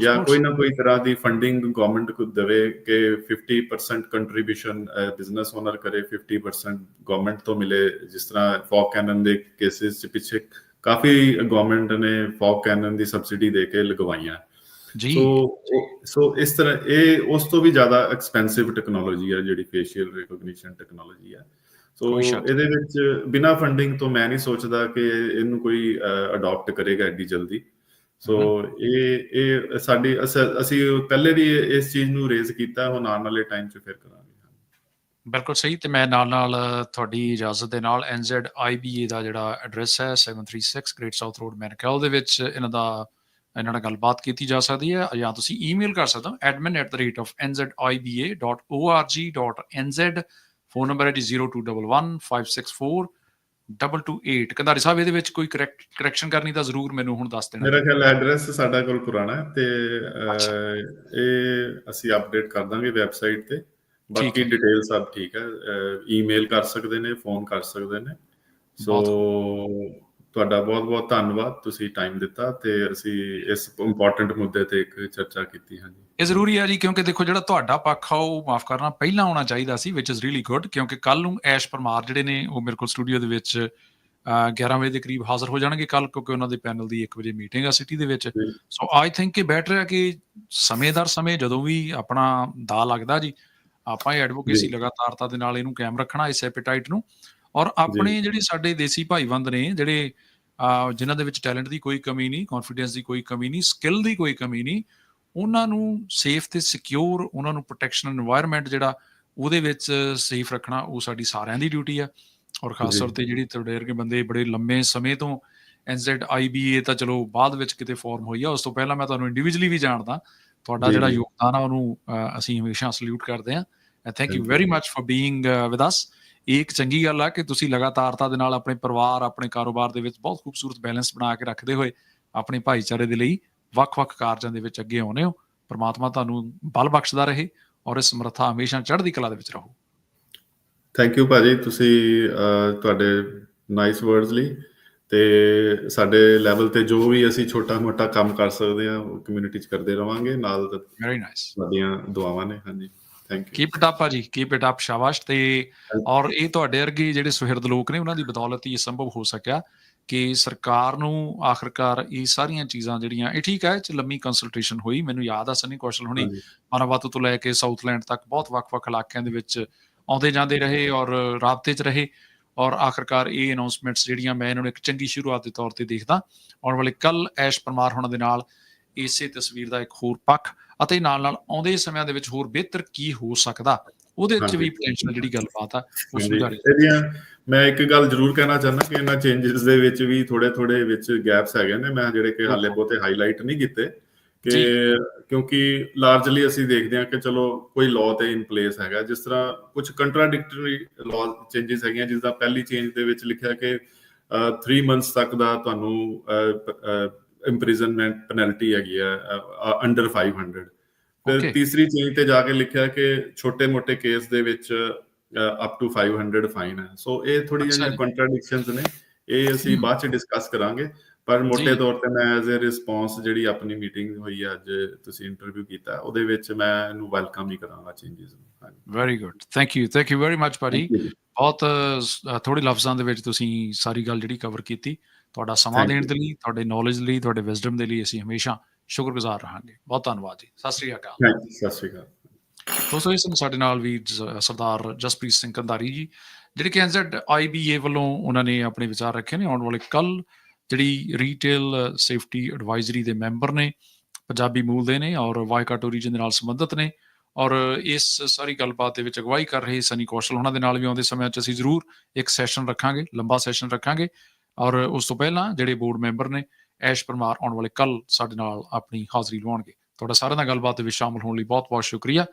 ਜਾਂ. ਕੋਈ ਨਾ ਕੋਈ ਤਰ੍ਹਾਂ ਦੀ ਫੰਡਿੰਗ ਗਵਰਨਮੈਂਟ ਕੋ ਦੇਵੇ ਕਿ 50% ਕੰਟਰੀਬਿਊਸ਼ਨ ਬਿਜ਼ਨਸ ਓਨਰ ਕਰੇ 50% ਗਵਰਨਮੈਂਟ ਤੋਂ ਮਿਲੇ ਜਿਸ ਤਰ੍ਹਾਂ ਫੌਕ ਕੈਨਨ ਦੇ ਕੇਸਿਸ ਚ ਪਿੱਛੇ ਕਾਫੀ ਗਵਰਨਮੈਂਟ ਨੇ ਫੌਕ ਕੈਨਨ ਦੀ ਸਬਸਿਡੀ ਦੇ ਕੇ ਲਗਵਾਈਆਂ। ਜੀ। ਸੋ ਸੋ ਇਸ ਤਰ੍ਹਾਂ ਇਹ ਉਸ ਤੋਂ ਵੀ ਜ਼ਿਆਦਾ ਐਕਸਪੈਂਸਿਵ ਟੈਕਨੋਲੋਜੀ ਹੈ ਜਿਹੜੀ ਫੇਸ਼ੀਅਲ ਰਿਕੋਗਨੀਸ਼ਨ ਟੈਕਨੋਲੋਜੀ ਹੈ ਸੋ ਇਹਦੇ ਵਿੱਚ ਬਿਨਾ ਫੰਡਿੰਗ ਤੋਂ ਮੈਂ ਨਹੀਂ ਸੋਚਦਾ ਕਿ ਇਹਨੂੰ ਕੋਈ ਅਡਾਪਟ ਕਰੇਗਾ ਐਡੀ ਜਲਦੀ। ਸੋ ਇਹ ਇਹ ਸਾਡੀ ਅਸ- ਅਸੀਂ ਪਹਿਲੇ ਵੀ ਇਸ ਚੀਜ਼ ਨੂੰ ਰੇਜ਼ ਕੀਤਾ ਹੁਣ ਆਉਣ ਵਾਲੇ ਟਾਈਮ 'ਚ ਫਿਰ ਕਰਾਂਗੇ। ਬਿਲਕੁਲ ਸਹੀ ਤੇ ਮੈਂ ਨਾਲ ਨਾਲ ਤੁਹਾਡੀ ਇਜਾਜ਼ਤ ਦੇ ਨਾਲ NZIBA ਦਾ ਜਿਹੜਾ ਐਡਰੈਸ ਹੈ 736 ਗ੍ਰੇਟ ਸਾਊਥ ਰੋਡ ਮੈਨਕਲ ਦੇ ਵਿੱਚ ਇਹਨਾਂ ਦਾ ਇਹਨਾਂ ਨਾਲ ਗੱਲਬਾਤ ਕੀਤੀ ਜਾ ਸਕਦੀ ਹੈ ਜਾਂ ਤੁਸੀਂ ਈਮੇਲ ਕਰ ਸਕਦੇ ਹੋ admin@nzib.org.nz ਫੋਨ ਨੰਬਰ ਹੈ ਜੀ 0211564228 ਕੰਧਾਰੀ ਸਾਹਿਬ ਇਹਦੇ ਵਿੱਚ ਕੋਈ ਕਰੈਕਸ਼ਨ ਕਰਨੀ ਤਾਂ ਜ਼ਰੂਰ ਮੈਨੂੰ ਹੁਣ ਦੱਸ ਦੇਣਾ ਮੇਰਾ ਖਿਆਲ ਐਡਰੈਸ ਸਾਡਾ ਕੋਲ ਪੁਰਾਣਾ ਹੈ ਤੇ। ਇਹ ਅਸੀਂ ਅਪਡੇਟ ਕਰ ਦਾਂਗੇ ਵੈਬਸਾਈਟ ਤੇ ਬਾਕੀ ਹੈ। ਡਿਟੇਲ ਸਭ ਠੀਕ ਹੈ ਈਮੇਲ ਕਰ ਸਕਦੇ ਨੇ ਫੋਨ ਕਰ ਸਕਦੇ ਨੇ ਸੋ ਤੁਹਾਡਾ ਬਹੁਤ ਬਹੁਤ ਧੰਨਵਾਦ ਤੁਸੀਂ ਟਾਈਮ ਦਿੱਤਾ ਤੇ ਅਸੀਂ ਇਸ ਇੰਪੋਰਟੈਂਟ ਮੁੱਦੇ ਤੇ ਇੱਕ ਚਰਚਾ ਕੀਤੀ ਹਾਂਜੀ ਇਹ ਜ਼ਰੂਰੀ ਹੈ ਜੀ ਕਿਉਂਕਿ ਦੇਖੋ ਜਿਹੜਾ ਤੁਹਾਡਾ ਪੱਖ ਆ ਉਹ ਮਾਫ ਕਰਨਾ ਪਹਿਲਾਂ ਆਉਣਾ ਚਾਹੀਦਾ ਸੀ ਵਿਚ ਇਜ਼ ਰੀਲੀ ਗੁੱਡ ਕਿਉਂਕਿ ਕੱਲ ਨੂੰ ਐਸ਼ ਪਰਮਾਰ ਜਿਹੜੇ ਨੇ ਉਹ ਮੇਰੇ ਕੋਲ ਸਟੂਡੀਓ ਦੇ ਵਿੱਚ ਅਹ, 11 ਵਜੇ ਦੇ ਕਰੀਬ ਹਾਜ਼ਰ ਹੋ ਜਾਣਗੇ ਕੱਲ ਕਿਉਂਕਿ ਉਹਨਾਂ ਦੇ ਪੈਨਲ ਦੀ 1 ਵਜੇ ਮੀਟਿੰਗ ਆ ਸਿਟੀ ਦੇ ਵਿੱਚ। ਸੋ ਆਈ ਥਿੰਕ ਕਿ ਬੈਟਰ ਹੈ ਕਿ ਸਮੇਂਦਰ ਸਮੇਂ ਜਦੋਂ ਵੀ ਆਪਣਾ ਦਾ ਲੱਗਦਾ ਜੀ ਆਪਾਂ ਐਡਵੋਕੇਸੀ ਲਗਾਤਾਰਤਾ ਦੇ ਨਾਲ ਇਹਨੂੰ ਕਾਇਮ ਰੱਖਣਾ ਇਸ ਐਪੀਟਾਈਟ ਨੂੰ। ਔਰ ਆਪਣੇ ਜਿਹੜੇ ਸਾਡੇ ਦੇਸੀ ਭਾਈਵੰਦ ਨੇ ਜਿਹੜੇ ਜਿਨ੍ਹਾਂ ਦੇ ਵਿੱਚ ਟੈਲੈਂਟ ਦੀ ਕੋਈ ਕਮੀ ਨਹੀਂ ਕੌਨਫੀਡੈਂਸ ਦੀ ਕੋਈ ਕਮੀ ਨਹੀਂ ਸਕਿੱਲ ਦੀ ਕੋਈ ਕਮੀ ਨਹੀਂ ਉਹਨਾਂ ਨੂੰ ਸੇਫ ਤੇ ਸਿਕਿਉਰ ਉਹਨਾਂ ਨੂੰ ਪ੍ਰੋਟੈਕਸ਼ਨ এনवायरमेंट ਜਿਹੜਾ ਉਹਦੇ ਵਿੱਚ ਸੇਫ ਰੱਖਣਾ ਉਹ ਸਾਡੀ ਸਾਰਿਆਂ ਦੀ ਡਿਊਟੀ ਆ। ਔਰ ਖਾਸ ਤੌਰ ਤੇ ਜਿਹੜੀ ਤੁਹਾਡੇ ਕੇ ਬੰਦੇ ਬੜੇ ਲੰਮੇ ਸਮੇਂ ਤੋਂ ਐਨਜ਼ੈਡ ਆਈਬੀਏ ਤਾਂ ਚਲੋ ਬਾਅਦ ਵਿੱਚ ਕਿਤੇ ਫਾਰਮ ਹੋਈ ਆ ਉਸ ਤੋਂ ਪਹਿਲਾਂ ਮੈਂ ਤੁਹਾਨੂੰ ਇੰਡੀਵਿਜੂਅਲੀ ਵੀ ਜਾਣਦਾ। ਤੁਹਾਡਾ ਜਿਹੜਾ। ਯੋਗਦਾਨ ਆ ਉਹਨੂੰ ਅਸੀਂ ਹਮੇਸ਼ਾ ਸਲੂਟ ਕਰਦੇ ਆ thank you. Very much for being with us ਇਹ ਇੱਕ ਚੰਗੀ ਗੱਲ ਆ ਕਿ ਤੁਸੀਂ ਲਗਾਤਾਰਤਾ ਦੇ ਨਾਲ ਆਪਣੇ ਪਰਿਵਾਰ ਆਪਣੇ ਕਾਰੋਬਾਰ ਦੇ ਵਿੱਚ ਬਹੁਤ ਖੂਬਸੂਰਤ ਬੈਲੈਂਸ ਬਣਾ ਕੇ ਰੱਖਦੇ ਹੋਏ ਆਪਣੇ ਭਾਈਚਾਰੇ ਦੇ ਲਈ ਵੱਖ-ਵੱਖ ਕਾਰਜਾਂ ਦੇ ਵਿੱਚ ਅੱਗੇ ਆਉਨੇ ਹੋ ਪ੍ਰਮਾਤਮਾ ਤੁਹਾਨੂੰ ਬਲ ਬਖਸ਼ਦਾ ਰਹੇ ਔਰ ਇਸ ਸਮਰੱਥਾ ਹਮੇਸ਼ਾ ਚੜ੍ਹਦੀ ਕਲਾ ਦੇ ਵਿੱਚ ਰਹੋ ਥੈਂਕ ਯੂ ਭਾਜੀ ਤੁਸੀਂ ਤੁਹਾਡੇ ਨਾਈਸ ਵਰਡਸ ਲਈ ਤੇ ਸਾਡੇ ਲੈਵਲ ਤੇ ਜੋ ਵੀ ਅਸੀਂ ਛੋਟਾ ਮੋਟਾ ਕੰਮ ਕਰ ਸਕਦੇ ਹਾਂ ਉਹ ਕਮਿਊਨਿਟੀ 'ਚ ਕਰਦੇ ਰਵਾਂਗੇ ਨਾਲ ਵੈਰੀ ਨਾਈਸ ਤੁਹਾਡੀਆਂ ਦੁਆਵਾਂ ਨੇ ਹਾਂਜੀ। Thank you keep it up ਭਾਜੀ ਕੀਪ ਇਟ ਅਪ ਸ਼ਾਬਾਸ਼। ਤੇ ਔਰ ਇਹ ਤੁਹਾਡੇ ਵਰਗੇ ਜਿਹੜੇ ਸੁਹਿਰਦ ਲੋਕ ਨੇ ਉਹਨਾਂ ਦੀ ਬਦੌਲਤ ਹੀ ਇਹ ਸੰਭਵ ਹੋ ਸਕਿਆ ਕਿ ਸਰਕਾਰ ਨੂੰ ਆਖਰਕਾਰ ਇਹ ਸਾਰੀਆਂ ਚੀਜ਼ਾਂ ਜਿਹੜੀਆਂ ਇਹ ਠੀਕ ਹੈ 'ਚ ਲੰਮੀ ਕੰਸਲਟੇਸ਼ਨ ਹੋਈ ਮੈਨੂੰ ਯਾਦ ਆ ਸਨੀ ਕੌਸ਼ਲ ਹੁਣੀ ਮਾਨਵਤ ਤੋਂ ਲੈ ਕੇ ਸਾਊਥਲੈਂਡ ਤੱਕ ਬਹੁਤ ਵੱਖ-ਵੱਖ ਇਲਾਕਿਆਂ ਦੇ ਵਿੱਚ ਆਉਂਦੇ ਜਾਂਦੇ ਰਹੇ ਔਰ ਰਾਬਤੇ 'ਚ ਰਹੇ। ਔਰ ਆਖਰਕਾਰ ਇਹ ਅਨਾਉਂਸਮੈਂਟਸ ਜਿਹੜੀਆਂ ਮੈਂ ਇਹਨਾਂ ਨੂੰ ਇੱਕ ਚੰਗੀ ਸ਼ੁਰੂਆਤ ਦੇ ਤੌਰ ਤੇ ਦੇਖਦਾ ਆਉਣ ਵਾਲੇ ਕੱਲ ਐਸ਼ ਪਰਮਾਰ ਹੋਣਾ ਦੇ ਨਾਲ ਇਸੇ ਤਸਵੀਰ ਦਾ ਇੱਕ ਹੋਰ ਪੱਖ ਅਤੇ ਨਾਲ ਨਾਲ ਆਉਂਦੇ ਸਮਿਆਂ ਦੇ ਵਿੱਚ ਹੋਰ ਬਿਹਤਰ ਕੀ ਹੋ ਸਕਦਾ ਉਹਦੇ ਵਿੱਚ। ਵੀ ਪੋਟੈਂਸ਼ੀਅਲ ਜਿਹੜੀ ਗੱਲਬਾਤ ਆ ਉਹ ਸੁਧਾਰੀ ਇਹਦੀਆਂ ਮੈਂ ਇੱਕ ਗੱਲ ਜ਼ਰੂਰ ਕਹਿਣਾ ਚਾਹੁੰਦਾ ਕਿ ਇਹਨਾਂ ਚੇਂਜਸ ਦੇ ਵਿੱਚ ਵੀ ਥੋੜੇ ਥੋੜੇ ਵਿੱਚ ਗੈਪਸ ਹੈਗੇ ਨੇ ਮੈਂ ਜਿਹੜੇ ਕਿ ਹਾਲੇ ਬਹੁਤੇ ਹਾਈਲਾਈਟ ਨਹੀਂ ਕੀਤੇ ਕਿ। ਕਿਉਂਕਿ ਲਾਰਜਲੀ ਅਸੀਂ ਦੇਖਦੇ ਹਾਂ ਕਿ ਚਲੋ ਕੋਈ ਲਾਅ ਤੇ ਇਨ ਪਲੇਸ ਹੈਗਾ ਜਿਸ ਤਰ੍ਹਾਂ ਕੁਝ ਕੰਟਰਾਡਿਕਟਰੀ ਲਾਅ ਚੇਂਜਸ ਹੈਗੀਆਂ ਜਿਸ ਦਾ ਪਹਿਲੀ ਚੇਂਜ ਦੇ ਵਿੱਚ ਲਿਖਿਆ ਕਿ 3 ਮੰਥਸ ਤੱਕ ਦਾ ਤੁਹਾਨੂੰ ਇੰਪ੍ਰਿਜ਼ਨਮੈਂਟ ਪੈਨਲਟੀ ਹੈਗੀ ਹੈ ਅੰਡਰ 500 ਫਿਰ. ਤੀਸਰੀ ਚੇਂਜ ਤੇ ਜਾ ਕੇ ਲਿਖਿਆ ਕਿ ਛੋਟੇ-ਮੋਟੇ ਕੇਸ ਦੇ ਵਿੱਚ ਅਪ ਟੂ 500 ਫਾਈਨ ਹੈ ਸੋ ਇਹ ਥੋੜੀ ਅੱਛਾ ਜਿਹੀ ਜੀ। ਕੰਟਰਾਡਿਕਸ਼ਨਸ ਨੇ ਇਹ ਅਸੀਂ। ਬਾਅਦ ਚ ਡਿਸਕਸ ਕਰਾਂਗੇ ਪਰ ਮੋٹے। ਤੌਰ ਤੇ ਮੈਂ ਐਜ਼ ਅ ਰਿਸਪੌਂਸ ਜਿਹੜੀ ਆਪਣੀ ਮੀਟਿੰਗ ਹੋਈ ਅੱਜ ਤੁਸੀਂ ਇੰਟਰਵਿਊ ਕੀਤਾ ਉਹਦੇ ਵਿੱਚ ਮੈਂ ਇਹਨੂੰ ਵੈਲਕਮ ਹੀ ਕਰਾਂਗਾ ਚੇਂਜਸ ਨੂੰ। Very good thank you thank you very much ਭਾਜੀ. ਬਹੁਤ ਥੋੜੇ ਲਫ਼ਜ਼ਾਂ ਦੇ ਵਿੱਚ ਤੁਸੀਂ ਸਾਰੀ ਗੱਲ ਜਿਹੜੀ ਕਵਰ ਕੀਤੀ। ਤੁਹਾਡਾ ਸਮਾਂ ਦੇਣ. ਦੇ ਲਈ ਤੁਹਾਡੇ ਨੌਲੇਜ ਲਈ ਤੁਹਾਡੇ ਵਿਜ਼ਡਮ ਦੇ ਲਈ ਅਸੀਂ ਹਮੇਸ਼ਾ ਸ਼ੁਕਰਗੁਜ਼ਾਰ ਰਹਾਂਗੇ। ਬਹੁਤ ਧੰਨਵਾਦ ਜੀ। ਸਤਿ ਸ੍ਰੀ ਅਕਾਲ. ਸਤਿ ਸ਼੍ਰੀ ਅਕਾਲ। ਦੋਸਤੋ ਇਸ ਨੂੰ ਸਾਡੇ ਨਾਲ ਵੀ ਸਰਦਾਰ ਜਸਪ੍ਰੀਤ ਸਿੰਘ ਕੰਧਾਰੀ ਜੀ ਜਿਹੜੇ ਕਿ ਐਨਜ਼ੈਡ ਆਈਬੀਏ ਵੱਲੋਂ ਉਹਨਾਂ ਨੇ ਆਪਣੇ ਵਿਚਾਰ ਰੱਖੇ ਨੇ ਆਉਣ ਵਾਲੇ ਕੱਲ ਜਿਹੜੀ ਰੀਟੇਲ ਸੇਫਟੀ ਐਡਵਾਈਜ਼ਰੀ ਦੇ ਮੈਂਬਰ ਨੇ, ਪੰਜਾਬੀ ਮੂਲ ਦੇ ਨੇ ਔਰ ਵਾਈਕਾਟੋ ਰੀਜਨ ਦੇ ਨਾਲ ਸੰਬੰਧਿਤ ਨੇ ਔਰ ਇਸ ਸਾਰੀ ਗੱਲਬਾਤ ਦੇ ਵਿੱਚ ਅਗਵਾਈ ਕਰ ਰਹੇ ਸਨੀ ਕੌਸ਼ਲ ਉਹਨਾਂ ਦੇ ਨਾਲ ਵੀ ਆਉਂਦੇ ਸਮੇਂ 'ਚ ਅਸੀਂ ਜ਼ਰੂਰ ਇੱਕ ਸੈਸ਼ਨ ਰੱਖਾਂਗੇ, ਲੰਬਾ ਸੈਸ਼ਨ ਰੱਖਾਂਗੇ ਔਰ ਉਸ ਤੋਂ ਪਹਿਲਾਂ ਜਿਹੜੇ ਬੋਰਡ ਮੈਂਬਰ ਨੇ, ਐਸ਼ ਪਰਮਾਰ ਆਉਣ ਵਾਲੇ ਕੱਲ ਸਾਡੇ ਨਾਲ ਆਪਣੀ ਹਾਜ਼ਰੀ ਲਵਾਉਣਗੇ। ਤੁਹਾਡਾ ਸਾਰਿਆਂ ਦਾ ਗੱਲਬਾਤ ਦੇ ਵਿੱਚ ਸ਼ਾਮਲ ਹੋਣ ਲਈ ਬਹੁਤ ਬਹੁਤ ਸ਼ੁਕਰੀਆ।